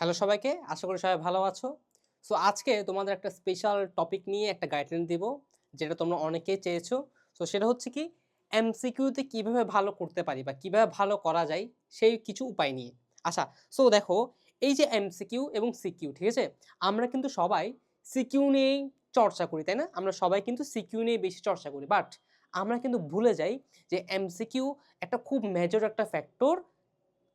Hello সবাইকে, আশা করি সবাই ভালো আছো। সো আজকে তোমাদের একটা স্পেশাল টপিক নিয়ে একটা গাইডলাইন দিব, যেটা তোমরা অনেকেই চেয়েছো। সো সেটা হচ্ছে কি এমসিকিউতে কীভাবে ভালো করতে পারি বা কীভাবে ভালো করা যায়, সেই কিছু উপায় নিয়ে। আচ্ছা সো দেখো, এই যে এমসিকিউ এবং সিকিউ ঠিক আছে? আমরা কিন্তু সবাই সিকিউ নিয়েই চর্চা করি, তাই না? আমরা সবাই কিন্তু সিকিউ নিয়ে বেশি চর্চা করি। বাট আমরা কিন্তু ভুলে যাই যে এমসিকিউ একটা খুব মেজর একটা ফ্যাক্টর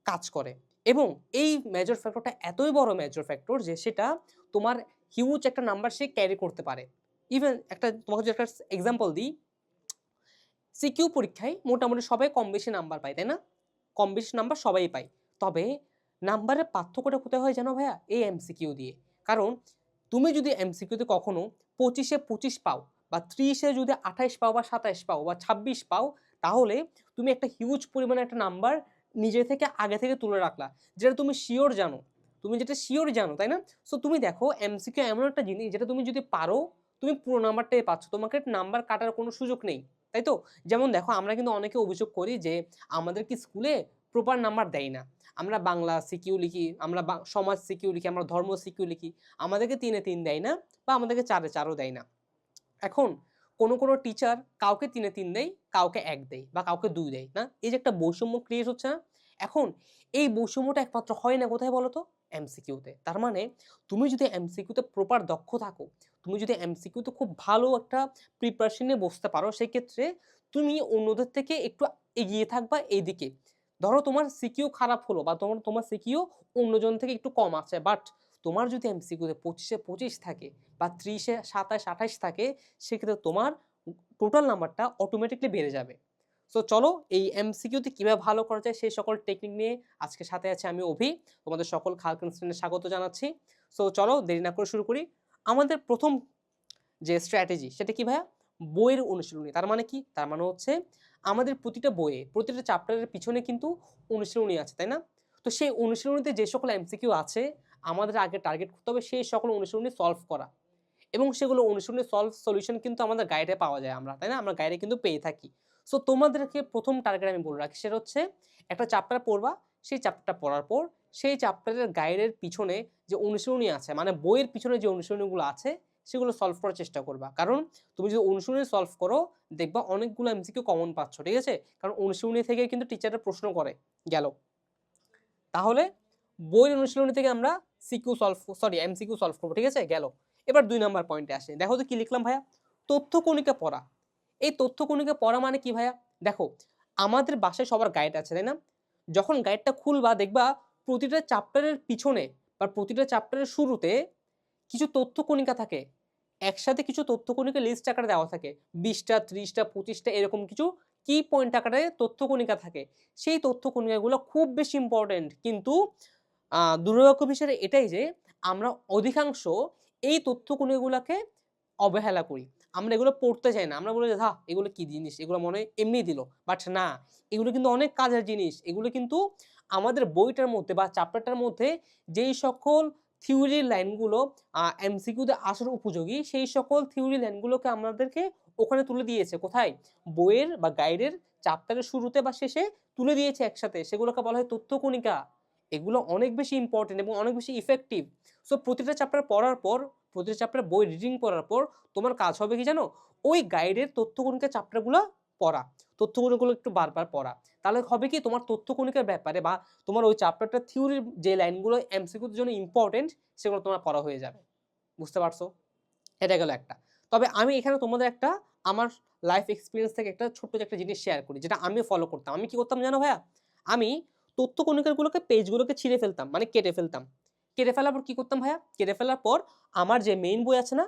কাজ করে। এবং এই মেজর ফ্যাক্টরটা এতই বড় মেজর ফ্যাক্টর যে সেটা তোমার হিউজ একটা নাম্বার সে ক্যারি করতে পারে। ইভেন একটা তোমাকে যদি একটা এক্সাম্পল দিই সিকিউ পরীক্ষায় মোটামুটি সবাই কম বেশি নাম্বার পায়, তাই না? কম বেশি নাম্বার সবাই পায়। তবে নাম্বারের পার্থক্যটা কোথায় হয় জানো ভাইয়া? এই এমসিকিউ দিয়ে। কারণ তুমি যদি এমসিকিউতে কখনো পঁচিশে পঁচিশ পাও বা ত্রিশে যদি আঠাইশ পাও বা সাতাইশ পাও বা ছাব্বিশ পাও, তাহলে তুমি একটা হিউজ পরিমাণে একটা নাম্বার নিজে থেকে আগে থেকে তুলে রাখলা। যেটা তুমি শিওর জানো। তুমি যেটা শিওর জানো, তাই না? সো তুমি দেখো এমসিকিউ এমন একটা জিনিস, যেটা তুমি যদি পারো, তুমি পুরো নাম্বারটাই পাচ্ছ। তোমাকে নাম্বার কাটার কোনো সুযোগ নেই, তাই তো? যেমন দেখো, আমরা কিন্তু অনেকে অভিযোগ করি যে, আমাদের কি স্কুলে প্রপার নাম্বার দেয় না? আমরা বাংলা সিকিউ লিখি, আমরা সমাজ সিকিউ লিখি, আমরা ধর্ম সিকিউ লিখি। আমাদেরকে তিনে তিন দেয় না, বা আমাদেরকে চারে চারও দেয় না। এখন কোনো কোনো টিচার কাউকে তিনে তিন দেয়, কাউকে এক দেয় বা কাউকে দুই দেয়, না? এই যে একটা বৈষম্য ক্রিয়েট হচ্ছে, না? এখন এই বৈষম্যটা একমাত্র হয় না কোথায় বলো তো। এমসিকিউতে তার মানে তুমি যদি এমসিকিউতে প্রপার দক্ষ থাকো, তুমি যদি এমসিকিউতে খুব ভালো একটা প্রিপারেশন নিয়ে বসতে পারো সেক্ষেত্রে তুমি অন্যদের থেকে একটু এগিয়ে থাকবা এইদিকে ধরো তোমার সিকিউ খারাপ হলো বা তোমার তোমার সিকিউ অন্যজন থেকে একটু কম আছে বাট তোমার যদি এমসিকিউতে পঁচিশে পঁচিশ থাকে বা ত্রিশে সাতাশ আঠাশ থাকে, সেক্ষেত্রে তোমার টোটাল নাম্বারটা অটোমেটিকলি বেড়ে যাবে। সো চলো এই এমসিকিউতে কীভাবে ভালো করা যায় সেই সকল টেকনিক নিয়ে আজকে সাথে আছে আমি অভি। তোমাদের সকল খাল কনস্টেন্টে স্বাগত জানাচ্ছি। সো চলো দেরি না করে শুরু করি। আমাদের প্রথম যে স্ট্র্যাটেজি সেটা কি ভাইয়া? বইয়ের অনুশীলনী। তার মানে কি? তার মানে হচ্ছে আমাদের প্রতিটা বইয়ে, প্রতিটা চ্যাপ্টারের পিছনে কিন্তু অনুশীলনী আছে, তাই না? তো সেই অনুশীলনীতে যে সকল এমসিকিউ আছে আমাদের আগে টার্গেট করতে হবে সেই সকল অনুশীলনী সলভ করা। এবং সেগুলো অনুশীলনী সলভ সলিউশন কিন্তু আমাদের গাইডে পাওয়া যায় আমরা, তাই না? আমরা গাইডে কিন্তু পেয়ে থাকি। সো তোমাদেরকে প্রথম টার্গেট আমি বলে রাখি, সেটা হচ্ছে একটা চ্যাপ্টার পড়বা, সেই চ্যাপ্টারটা পড়ার পর সেই চ্যাপ্টারের গাইডের পিছনে যে অনুশীলনী আছে মানে বইয়ের পিছনে যে অনুশীলনীগুলো আছে, সেগুলো সলভ করার চেষ্টা করবা। কারণ তুমি যদি অনুশীলনী সলভ করো, দেখবা অনেকগুলো এমসিকিউ কমন পাচ্ছ, ঠিক আছে? কারণ অনুশীলনী থেকে কিন্তু টিচাররা প্রশ্ন করে, গেল। তাহলে বইয়ের অনুশীলনী থেকে আমরা CQ solve sorry MCQ solve করব, ঠিক আছে? গেল। এবার দুই নম্বর পয়েন্টে আসে। দেখো তো কি লিখলাম ভাইয়া? তথ্য কণিকা পড়া। এই তথ্য কণিকা পড়া মানে কি ভাইয়া? দেখো, আমাদের বাসায় সবার গাইড আছে, তাই না? যখন গাইডটা খুলবা, দেখবা প্রতিটা চ্যাপ্টারের পিছনে বা প্রতিটা চ্যাপ্টারের শুরুতে কিছু তথ্য কণিকা থাকে। একসাথে কিছু তথ্য কণিকা লিস্ট আকারে দেওয়া থাকে। বিশটা, ত্রিশটা, পঁচিশটা, এরকম কিছু কি পয়েন্ট আকারে তথ্য কণিকা থাকে। সেই তথ্য কণিকাগুলো খুব বেশি ইম্পর্টেন্ট কিন্তু দুর্ভাগ্য বিষয় এটাই যে, আমরা অধিকাংশ এই তথ্য কণিকাগুলোকে অবহেলা করি। আমরা এগুলো পড়তে চাই না। আমরা বলি যে হা এগুলো কি জিনিস? এগুলো মনে এমনি দিল। বাট না, এগুলো কিন্তু অনেক কাজের জিনিস। এগুলো কিন্তু আমাদের বইটার মধ্যে বা চ্যাপ্টারটার মধ্যে যেই সকল থিওরি লাইনগুলো এমসিকিউতে আসার উপযোগী, সেই সকল থিওরি লাইনগুলোকে আমাদেরকে ওখানে তুলে দিয়েছে। কোথায়? বইয়ের বা গাইডের চ্যাপ্টারের শুরুতে বা শেষে তুলে দিয়েছে একসাথে। সেগুলোকে বলা হয় তথ্য কণিকা এগুলো অনেক বেশি ইম্পর্টেন্ট এবং অনেক বেশি ইফেক্টিভ সো প্রতিটা চ্যাপ্টার পড়ার পর, প্রতিটা চ্যাপ্টার বই রিডিং করার পর, তোমার কাজ হবে কি জানো? ওই গাইডের তথ্য কণিকা চ্যাপ্টারগুলো পড়া। তথ্য কণিকাগুলো একটু বারবার পড়া। তাহলে হবে কি, তোমার তথ্য কণিকার ব্যাপারে বা তোমার ওই চ্যাপ্টারটা থিওরির যে লাইনগুলো এমসিকিউর জন্য ইম্পর্টেন্ট সেগুলো তোমার পড়া হয়ে যাবে। বুঝতে পারছ? এটা গেল একটা। তবে আমি এখানে তোমাদের একটা আমার লাইফ এক্সপিরিয়েন্স থেকে একটা ছোট্ট একটা জিনিস শেয়ার করি, যেটা আমি ফলো করতাম। আমি কি করতাম জানো ভাইয়া? আমি তথ্য কণিকাগুলোকে পেজগুলোকে ছিঁড়ে ফেলতাম মানে কেটে ফেলতাম। কেটে ফেলার পর কি করতাম ভাইয়া? কেটে ফেলার পর আমার যে মেইন বই আছে না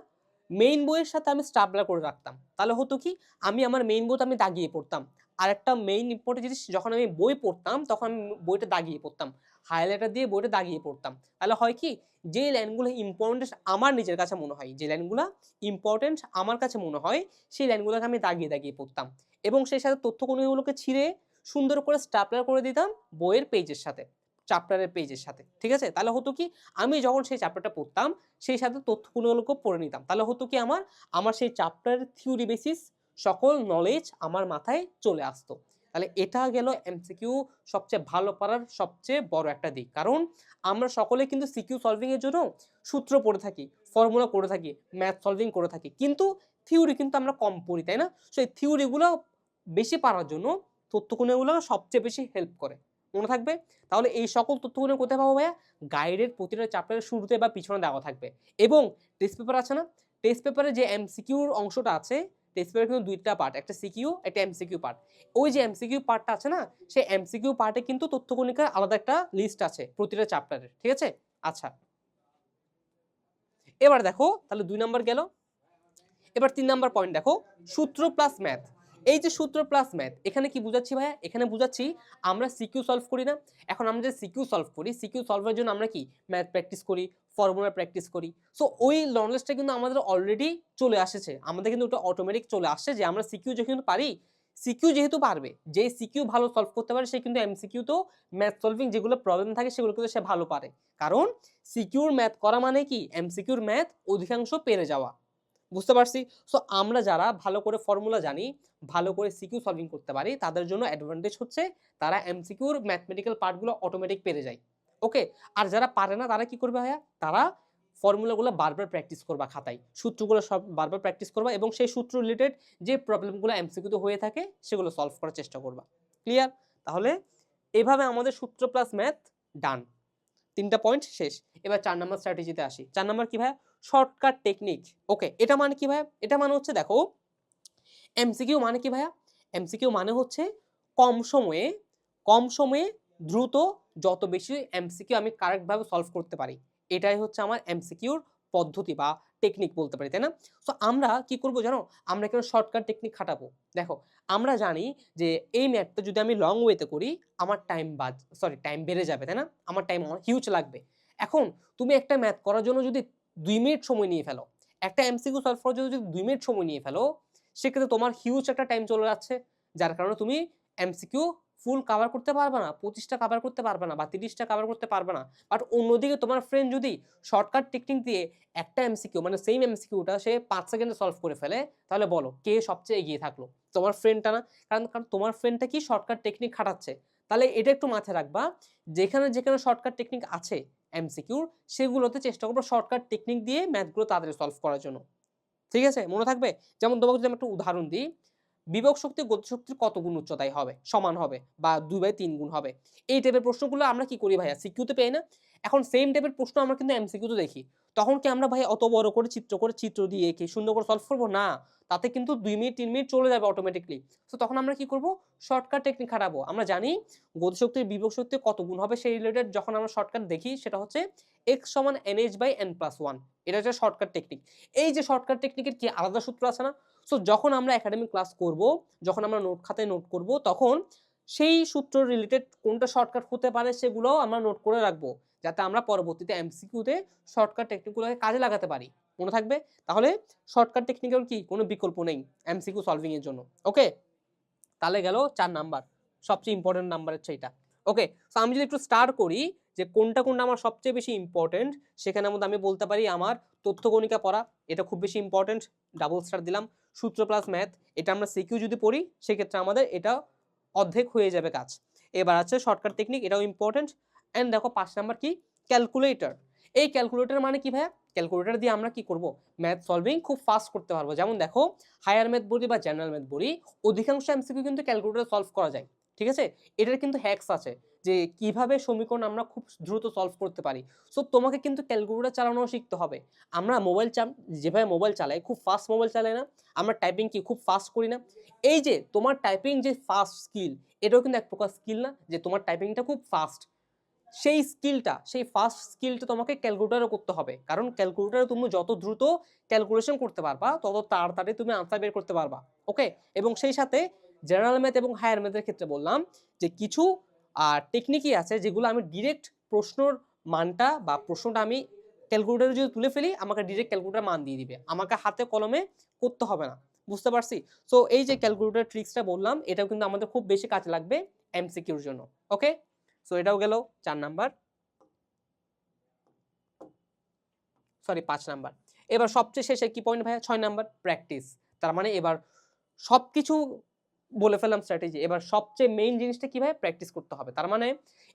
মেইন বইয়ের সাথে আমি স্টাবলার করে রাখতাম। তাহলে হতো কি, আমি আমার মেইন বইটা আমি দাগিয়ে পড়তাম। আর একটা মেইন ইম্পর্টেন্ট জিনিস, যখন আমি বই পড়তাম, তখন আমি বইটা দাগিয়ে পড়তাম। হাইলাইটার দিয়ে বইটা দাগিয়ে পড়তাম। তাহলে হয় কি, যে লাইনগুলো ইম্পর্টেন্ট আমার নিজের কাছে মনে হয়, যে লাইনগুলো ইম্পর্টেন্ট আমার কাছে মনে হয়, সেই লাইনগুলোকে আমি দাগিয়ে দাগিয়ে পড়তাম। এবং সেই সাথে তথ্য কোণগুলোকে ছিঁড়ে সুন্দর করে স্টাপলার করে দিতাম বইয়ের পেজের সাথে চ্যাপ্টারের পেজের সাথে, ঠিক আছে? তাহলে হতো কি, আমি যখন সেই চ্যাপ্টারটা পড়তাম, সেই সাথে তথ্যগুলোকে পড়ে নিতাম। তাহলে হতো কি আমার আমার সেই চ্যাপ্টারের থিওরি বেসিস সকল নলেজ আমার মাথায় চলে আসতো। তাহলে এটা গেল এমসিকিউ সবচেয়ে ভালো পারার সবচেয়ে বড় একটা দিক। কারণ আমরা সকলে কিন্তু সিকিউ সলভিং এর জন্য সূত্র পড়ে থাকি ফর্মুলা করে থাকি ম্যাথ সলভিং করে থাকি। কিন্তু থিওরি কিন্তু আমরা কম পড়ি, তাই না? সো এই থিওরিগুলো বেশি পারার জন্য তথ্যগুণগুলো সবচেয়ে বেশি হেল্প করে। মনে থাকবে? তাহলে এই সকল তথ্যগুলো কোথায় পাবো ভাইয়া? গাইডের প্রতিটা চ্যাপ্টারের শুরুতে বা পিছনে দেওয়া থাকবে। এবং টেস্ট পেপার আছে না? টেস্ট পেপারে যে এমসিকিউর অংশটা আছে টেস্ট পেপারে কিন্তু দুইটা পার্ট একটা সিকিউ একটা এমসিকিউ পার্ট ওই যে এমসিকিউ পার্টটা আছে না? সেই এমসিকিউ পার্টে কিন্তু তথ্যকণিকার আলাদা একটা লিস্ট আছে প্রতিটা চ্যাপ্টারের ঠিক আছে? আচ্ছা। এবার দেখো, তাহলে দুই নাম্বার গেল। এবার তিন নাম্বার পয়েন্ট দেখো। সূত্র প্লাস ম্যাথ এই যে সূত্র প্লাস ম্যাথ এখানে কি বুঝাচ্ছি ভাইয়া? এখানে বুঝাচ্ছি আমরা সিকিউ সলভ করি না। এখন আমরা যে সিকিউ সলভ করি সিকিউ সলভের জন্য আমরা কি? ম্যাথ প্র্যাকটিস করি ফর্মুলা প্র্যাকটিস করি। সো ওই নলেজটা কিন্তু আমাদের অলরেডি চলে আসেছে। আমাদের কিন্তু ওটা অটোমেটিক চলে আসছে যে আমরা সিকিউ যেহেতু পারি সিকিউ যেহেতু পারবে, যে সিকিউ ভালো সলভ করতে পারে, সে কিন্তু এমসিকিউ তো ম্যাথ সলভিং যেগুলো প্রবলেম থাকে, সেগুলো কিন্তু সে ভালো পারে। কারণ সিকিউর ম্যাথ করা মানে কি? এমসিকিউর ম্যাথ অধিকাংশ পেরে যাওয়া। বুঝতে পারছি? সো আমরা যারা ভালো করে ফর্মুলা জানি, ভালো করে সিকিউ সলভিং করতে পারি, তাদের জন্য অ্যাডভান্টেজ হচ্ছে তারা এমসিকিউর ম্যাথমেটিক্যাল পার্টগুলো অটোমেটিক পেরে যায়। ওকে আর যারা পারে না, তারা কি করবে ভাইয়া? তারা ফর্মুলাগুলো বারবার প্র্যাকটিস করবা খাতায়। সূত্রগুলো সব বারবার প্র্যাকটিস করবা এবং সেই সূত্র রিলেটেড যে প্রবলেমগুলো এমসিকিউতে হয়ে থাকে, সেগুলো সলভ করার চেষ্টা করবা। ক্লিয়ার তাহলে, এভাবে আমাদের সূত্র প্লাস ম্যাথ ডান তিনটা পয়েন্ট শেষ। এবার চার নাম্বার স্ট্র্যাটেজিতে আসি। চার নাম্বার কি ভাইয়া? শর্টকাট টেকনিক ওকে এটা মানে কি ভাইয়া? এটা মানে হচ্ছে দেখো এমসিকিউ মানে কি ভাইয়া? এমসিকিউ মানে হচ্ছে কম সময়ে কম সময়ে দ্রুত যত বেশি এমসিকিউ আমি কারেক্টভাবে সলভ করতে পারি। এটাই হচ্ছে আমার এমসিকিউর পদ্ধতি বা টেকনিক বলতে পারি, তাই না? সো আমরা কি করব জানো? আমরা কেন শর্টকাট টেকনিক খাটাবো? দেখো, আমরা জানি যে এই ম্যাথটা যদি আমি লং ওয়েতে করি, আমার টাইম বাদ সরি টাইম বেড়ে যাবে, তাই না? আমার টাইম হিউজ লাগবে। এখন তুমি একটা ম্যাথ করার জন্য যদি দুই মিনিট সময় নিয়ে ফেলো, একটা এমসিকিউ সলভ করার জন্য যদি দুই মিনিট সময় নিয়ে ফেলো, সেক্ষেত্রে তোমার হিউজ একটা টাইম চলে যাচ্ছে। যার কারণে তুমি এমসিকিউ ফুল কাভার করতে পারবে না, পঁচিশটা কাভার করতে পারবে না বা তিরিশটা কাভার করতে পারবে না। বাট অন্যদিকে তোমার ফ্রেন্ড যদি শর্টকাট টেকনিক দিয়ে একটা এমসিকিউ মানে সেম এমসিকিউটা সে পাঁচ সেকেন্ডে সলভ করে ফেলে, তাহলে বলো কে সবচেয়ে এগিয়ে থাকল? তোমার ফ্রেন্ডটা না? কারণ কারণ তোমার ফ্রেন্ডটা কি শর্টকাট টেকনিক খাটাচ্ছে? তাহলে এটা একটু মাথায় রাখবা, যেখানে যেখানে শর্টকাট টেকনিক আছে এমসিকিউর সেগুলোতে চেষ্টা করব শর্টকাট টেকনিক দিয়ে ম্যাথগুলো তাদের সলভ করার জন্য। ঠিক আছে? মনে থাকবে? যেমন তোমাকে যদি আমি একটা উদাহরণ দিই বিভক শক্তি গতিশক্তির কত গুণ উচ্চতায় হবে? সমান হবে বা দুই বাই তিন গুণ হবে? এই টাইপের প্রশ্নগুলো আমরা কি করি ভাইয়া? সিকিউতে পেয়ে না? এখন সেম টাইপের প্রশ্ন আমরা কিন্তু এমসিকিউতে দেখি। তখন কি আমরা, ভাই, অত বড় করে চিত্র করে, চিত্র দিয়ে কি সুন্দর করে সলভ করব? না। তাতে কিন্তু দুই মিনিট, তিন মিনিট চলে যাবে অটোমেটিকলি তো তখন আমরা কি করব? শর্টকাট টেকনিক খাটাবো। আমরা জানি গতিশক্তির বিভব শক্তি কত গুণ হবে সেই রিলেটেড যখন আমরা শর্টকাট দেখি, সেটা হচ্ছে এক্স সমান N H by N plus one এটা হচ্ছে শর্টকাট টেকনিক এই যে শর্টকাট টেকনিকের কি আলাদা সূত্র আছে না? সো যখন আমরা একাডেমিক ক্লাস করব, যখন আমরা নোট খাতায় নোট করব, তখন সেই সূত্র রিলেটেড কোনটা শর্টকাট হতে পারে সেগুলো আমরা নোট করে রাখব। যাতে আমরা পরবর্তীতে এমসিকিউতে শর্টকাট টেকনিকগুলোকে কাজে লাগাতে পারি। মনে থাকবে? তাহলে শর্টকাট টেকনিকের কি? কোনো বিকল্প নেই এমসিকিউ সলভিং এর জন্য। ওকে তাহলে গেল চার নাম্বার, সবচেয়ে ইম্পর্টেন্ট নাম্বার হচ্ছে এটা। ওকে সো আমি যদি একটু স্টার্ট করি যে কোনটা কোনটা আমার সবচেয়ে বেশি ইম্পর্টেন্ট সেখানের মধ্যে আমি বলতে পারি আমার তথ্যগণিকা পড়া, এটা খুব বেশি ইম্পর্টেন্ট ডাবল স্টার দিলাম। সূত্র প্লাস ম্যাথ এটা আমরা সিকিউ যদি পড়ি, সেক্ষেত্রে আমাদের এটা অর্ধেক হয়ে যাবে কাজ। এবার আছে শর্টকাট টেকনিক এটাও ইম্পর্টেন্ট অ্যান্ড দেখো পাঁচ নাম্বার কি? ক্যালকুলেটর এই ক্যালকুলেটর মানে কি ভাইয়া? ক্যালকুলেটর দিয়ে আমরা কি করব? ম্যাথ সলভিং খুব ফাস্ট করতে পারব। যেমন দেখো হায়ার ম্যাথ বলি বা জেনারেল ম্যাথ বলি অধিকাংশ এমসিকিউ কিন্তু ক্যালকুলেটর সলভ করা যায়। ঠিক আছে? এটার কিন্তু হ্যাক্স আছে যে কীভাবে সমীকরণ আমরা খুব দ্রুত সলভ করতে পারি। সো তোমাকে কিন্তু ক্যালকুলেটর চালানো শিখতে হবে। আমরা মোবাইল চাম যেভাবে মোবাইল চালাই, খুব ফাস্ট মোবাইল চালাই না। আমরা টাইপিং কি খুব ফাস্ট করি না। এই যে তোমার টাইপিং যে ফাস্ট স্কিল এটাও কিন্তু এক প্রকার স্কিল না যে তোমার টাইপিংটা খুব ফাস্ট সেই স্কিলটা, সেই ফার্স্ট স্কিলটা তোমাকে ক্যালকুলেটারও করতে হবে। কারণ ক্যালকুলেটারে তুমি যত দ্রুত ক্যালকুলেশন করতে পারবা, তত তাড়াতাড়ি তুমি আনসার বের করতে পারবা। ওকে এবং সেই সাথে জেনারেল ম্যাথ এবং হায়ার ম্যাথের ক্ষেত্রে বললাম যে কিছু টেকনিকই আছে যেগুলো আমি ডিরেক্ট প্রশ্নর মানটা বা প্রশ্নটা আমি ক্যালকুলেটারে যদি তুলে ফেলি, আমাকে ডিরেক্ট ক্যালকুলেটার মান দিয়ে দিবে। আমাকে হাতে কলমে করতে হবে না। বুঝতে পারছি? সো এই যে ক্যালকুলেটার ট্রিক্সটা বললাম, এটাও কিন্তু আমাদের খুব বেশি কাজে লাগবে এমসিকিউর জন্য। ওকে সো এটাও গেল চার নাম্বার। সরি পাঁচ নাম্বার। এবার সবচেয়ে শেষে কি পয়েন্ট ভাইয়া? ছয় নাম্বার প্র্যাকটিস তার মানে এবার সব কিছু বলে ফেললাম স্ট্র্যাটেজি এবার সবচেয়ে মেইন জিনিসটা কীভাবে প্র্যাকটিস করতে হবে। তার মানে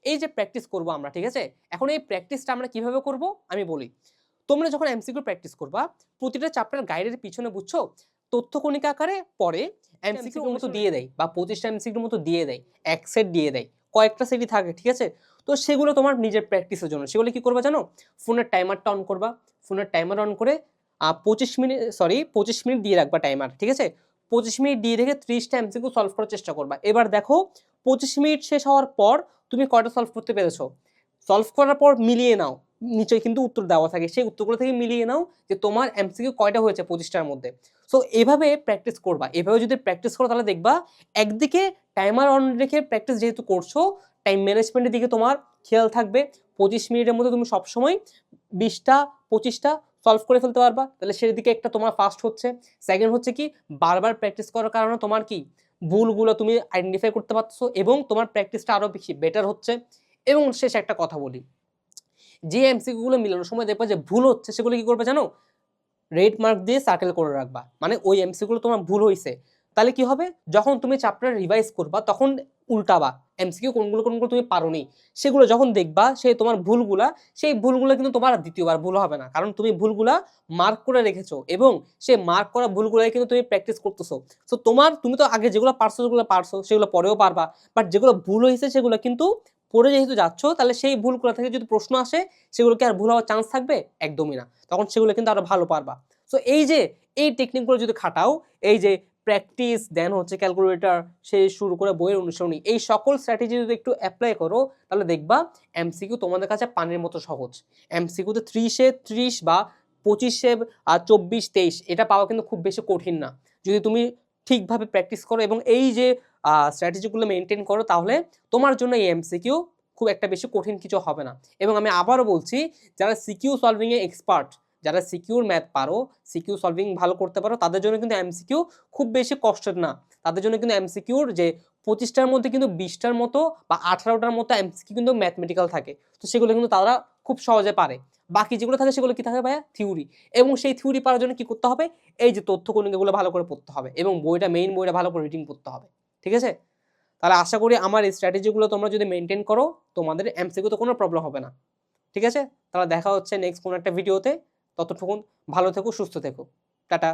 এই যে প্র্যাকটিস করব আমরা ঠিক আছে? এখন এই প্র্যাকটিসটা আমরা কীভাবে করব? আমি বলি। তোমরা যখন এমসিকিউ প্র্যাকটিস করবা প্রতিটা চ্যাপ্টার গাইডের পিছনে বুঝছ? তথ্য কণিকা আকারে পরে এমসিকিউ মতো দিয়ে দেয় বা পঁচিশটা এমসিকিউর মতো দিয়ে দেয় এক সেট দিয়ে দেয়। কয়েকটা সেটই থাকে, ঠিক আছে? তো সেগুলো তোমার নিজের প্র্যাকটিসের জন্য। সেগুলো কি করবা জানো? ফোনের টাইমারটা অন করবা। ফোনের টাইমার অন করে পঁচিশ মিনিট সরি পঁচিশ মিনিট দিয়ে রাখবা টাইমার ঠিক আছে? পঁচিশ মিনিট দিয়ে রেখে ত্রিশটা এমসিকিউ সলভ করার চেষ্টা করবা। এবার দেখো, পঁচিশ মিনিট শেষ হওয়ার পর তুমি কয়টা সলভ করতে পেরেছ? সলভ করার পর মিলিয়ে নাও। নিচে কিন্তু উত্তর দেওয়া থাকে। সেই উত্তরগুলো থেকে মিলিয়ে নাও যে তোমার এমসিকিউ কয়টা হয়েছে পঁচিশটার মধ্যে। সো এভাবে প্র্যাকটিস করবা। এভাবে যদি প্র্যাকটিস করো, তাহলে দেখবা একদিকে টাইমার অন রেখে প্র্যাকটিস যেহেতু করছ টাইম ম্যানেজমেন্টের দিকে তোমার খেয়াল থাকবে। পঁচিশ মিনিটের মধ্যে তুমি সবসময় বিশটা, পঁচিশটা সলভ করে ফেলতে পারবা। তাহলে সেদিকে একটা তোমার ফার্স্ট হচ্ছে। সেকেন্ড হচ্ছে কি, বারবার প্র্যাকটিস করার কারণে তোমার কি, ভুলগুলো তুমি আইডেন্টিফাই করতে পারছ এবং তোমার প্র্যাকটিসটা আরও বেশি বেটার হচ্ছে। এবং শেষ একটা কথা বলি। যে এমসিকিউগুলো মিলানোর সময় দেখবা যে ভুল হচ্ছে, সেগুলো কি করবে জানো? রেড মার্ক দিয়ে সার্কেল করে রাখবা। মানে ওই এমসিগুলো তোমার ভুল হয়েছে তাহলে কি হবে? যখন তুমি চ্যাপ্টার রিভাইজ করবা, তখন উল্টাবা। এমসিকিউ কোনগুলো কোনগুলো তুমি পারোনি, সেগুলো যখন দেখবা সেই তোমার ভুলগুলা, সেই ভুলগুলো কিন্তু তোমার দ্বিতীয়বার ভুল হবে না। কারণ তুমি ভুলগুলা মার্ক করে রেখেছো এবং সেই মার্ক করা ভুলগুলাই কিন্তু তুমি প্র্যাকটিস করতেছো। সো তোমার, তুমি তো আগে যেগুলো পারছ যেগুলো পারছ, সেগুলো পরেও পারবা। বাট যেগুলো ভুল হয়েছে সেগুলো কিন্তু পড়ে যেহেতু যাচ্ছ, তাহলে সেই ভুলগুলো থেকে যদি প্রশ্ন আসে, সেগুলোকে আর ভুল হওয়ার চান্স থাকবে একদমই না। তখন সেগুলো কিন্তু আরও ভালো পারবা। সো এই যে, এই টেকনিকগুলো যদি খাটাও, এই যে প্র্যাকটিস দেন হচ্ছে ক্যালকুলেটর সে শুরু করে বইয়ের অনুসরণী এই সকল স্ট্র্যাটেজি যদি একটু অ্যাপ্লাই করো, তাহলে দেখবা এমসিকিউ তোমাদের কাছে পানির মতো সহজ। এমসিকিউতে ত্রিশে ত্রিশ বা পঁচিশে আর চব্বিশ তেইশ, এটা পাওয়া কিন্তু খুব বেশি কঠিন না। যদি তুমি ঠিকভাবে প্র্যাকটিস করো এবং এই যে স্ট্র্যাটেজিগুলো মেনটেন করো, তাহলে তোমার জন্য এই এমসিকিউ খুব একটা বেশি কঠিন কিছু হবে না। এবং আমি আবারও বলছি, যারা সিকিউ সলভিংয়ে এক্সপার্ট যারা সিকিউর ম্যাথ পারো সিকিউ সলভিং ভালো করতে পারো, তাদের জন্য কিন্তু এমসিকিউ খুব বেশি কষ্টের না। তাদের জন্য কিন্তু এমসিকিউর যে পঁচিশটার মধ্যে কিন্তু বিশটার মতো বা আঠারোটার মতো এমসিকিউ কিন্তু ম্যাথমেটিক্যাল থাকে। তো সেগুলো কিন্তু তারা খুব সহজে পারে। বাকি যেগুলো থাকে সেগুলো কী থাকে ভাইয়া? থিওরি এবং সেই থিওরি পাওয়ার জন্য কী করতে হবে? এই যে তথ্য কণিকাগুলো ভালো করে পড়তে হবে এবং বইটা মেইন বইটা ভালো করে রিডিং পড়তে হবে। ঠিক আছে? তাহলে আশা করি আমার এই স্ট্র্যাটেজিগুলো তোমরা যদি মেনটেন করো, তোমাদের এমসিকিউতে কোনো প্রবলেম হবে না। ঠিক আছে? তাহলে দেখা হচ্ছে নেক্সট কোনো একটা ভিডিওতে ততটুকুন ভালো থেকো, সুস্থ থেকো। টাটা।